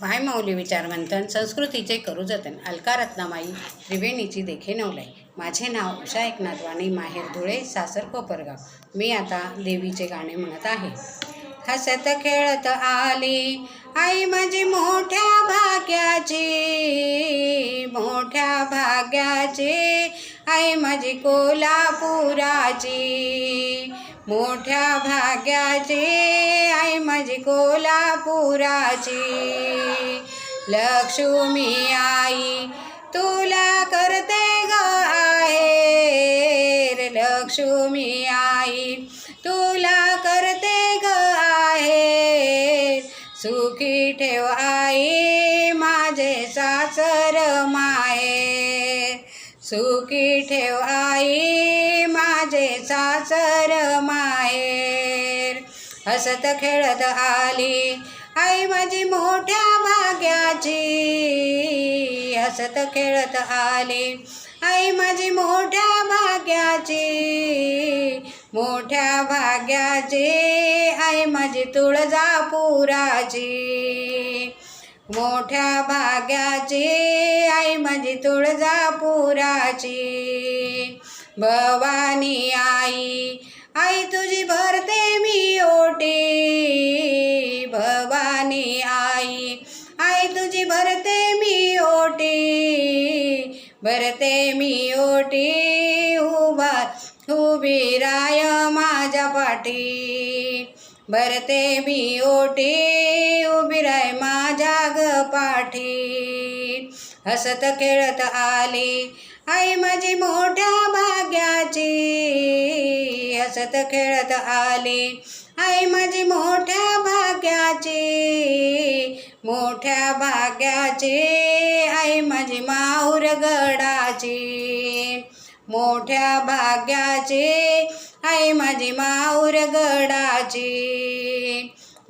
भाय माऊली विचारमंथन संस्कृतीचे करू जतन अलका रत्नामाई त्रिवेणीची देखे नवलाई माझे नाव उषा एकनाथ वाणी माहेर धुळे सासर कोपरगाव मी आता देवीचे गाणे म्हणत आहे. हसत खेळत आली आई माझी मोठ्या भाग्याची मोठ्या भाग्याची. आई माझी कोल्हापुराची. मोठ्या भाग्याची आई माझी कोल्हापुराची. लक्ष्मी आई तुला करते ग आहे लक्ष्मी आई तुला करते ग आहे सुखी ठेव आई माझे सासर माये सुखी ठेव आई हसत खेळत आली. आई माझी मोठ्या भाग्याची. हसत खेळत आली. आई माझी मोठ्या भाग्याची. मोठ्या भाग्याची. आई माझी तुळजापुराची. मोठ्या भाग्याची. आई माझी तुळजापुराची. भवानी आई. आई तुझी भरते मी ओ भरते मी ओटी भरते मी ओटी उभा उभी राय माझ्या पाठी. भरते मी ओटी उभी राय माझ्या ग पाठी. हसत खेळत आली आई माझी मोठ्या भाग्याची. हसत खेळत आली आई माझी मोठ्या भाग्याची मोठ्या भाग्याचे. आई माझी माऊर गडाची मोठ्या भाग्याची. आई माझी माऊर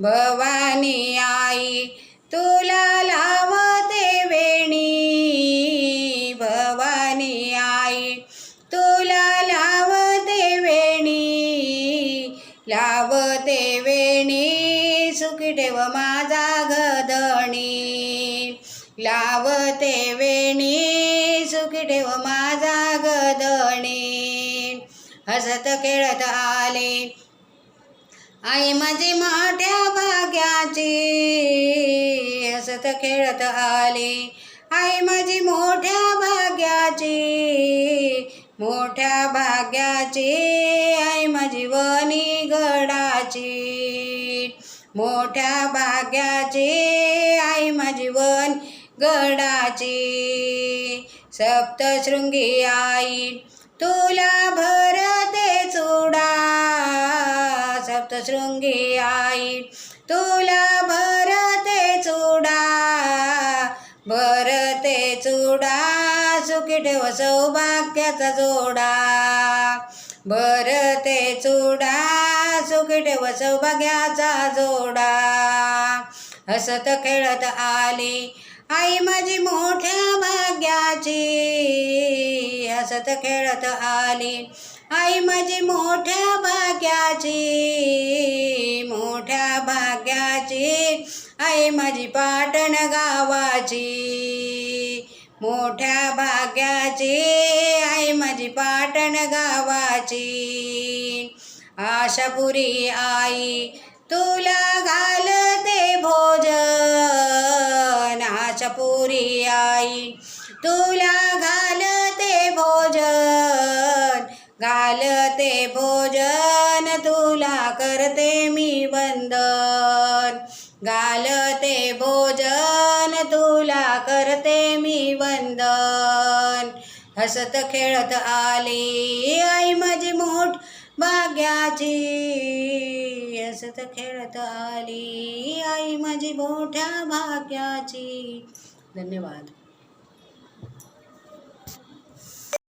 भवानी आई तुला लावा वेणी ठेव माझा गदणी. लावते वेणी सुखी ठेव माझा गदणी. हसत खेळत आले. आई माझी मोठ्या भाग्याची. हसत खेळत आले. आई माझी मोठ्या भाग्याची. मोठ्या भाग्याची. आई माझी वनी गडाची. मोठ्या भाग्याची आई माझी वन गडाची. सप्तशृंगी आई तुला भरते चुडा. सप्तशृंगी आई तुला भरते चुडा. भरते चुडा सुखी ठेव सौभाग्याचा जोडा. भरते चुडा सुखी सौभाग्याचा जोडा. हसत खेळत आली आई माझी मोठ्या भाग्याची. हसत खेळत आली आई माझी मोठ्या भाग्याची. मोठ्या भाग्याची आई माझी पाटण गावाची. मोठ्या भाग्याची आई माझी पाटण गावाची. आशापुरी आई तुला घालते भोजन. आशापुरी आई तुला घालते भोजन. घालते भोजन तुला करते मी वंदन घालते भोजन तुला करते मी वंदन. हसत खेळत आली आई माझी मोठ भाग्याची हसत खेळत आली आई माझी मोठ्या भाग्याची धन्यवाद.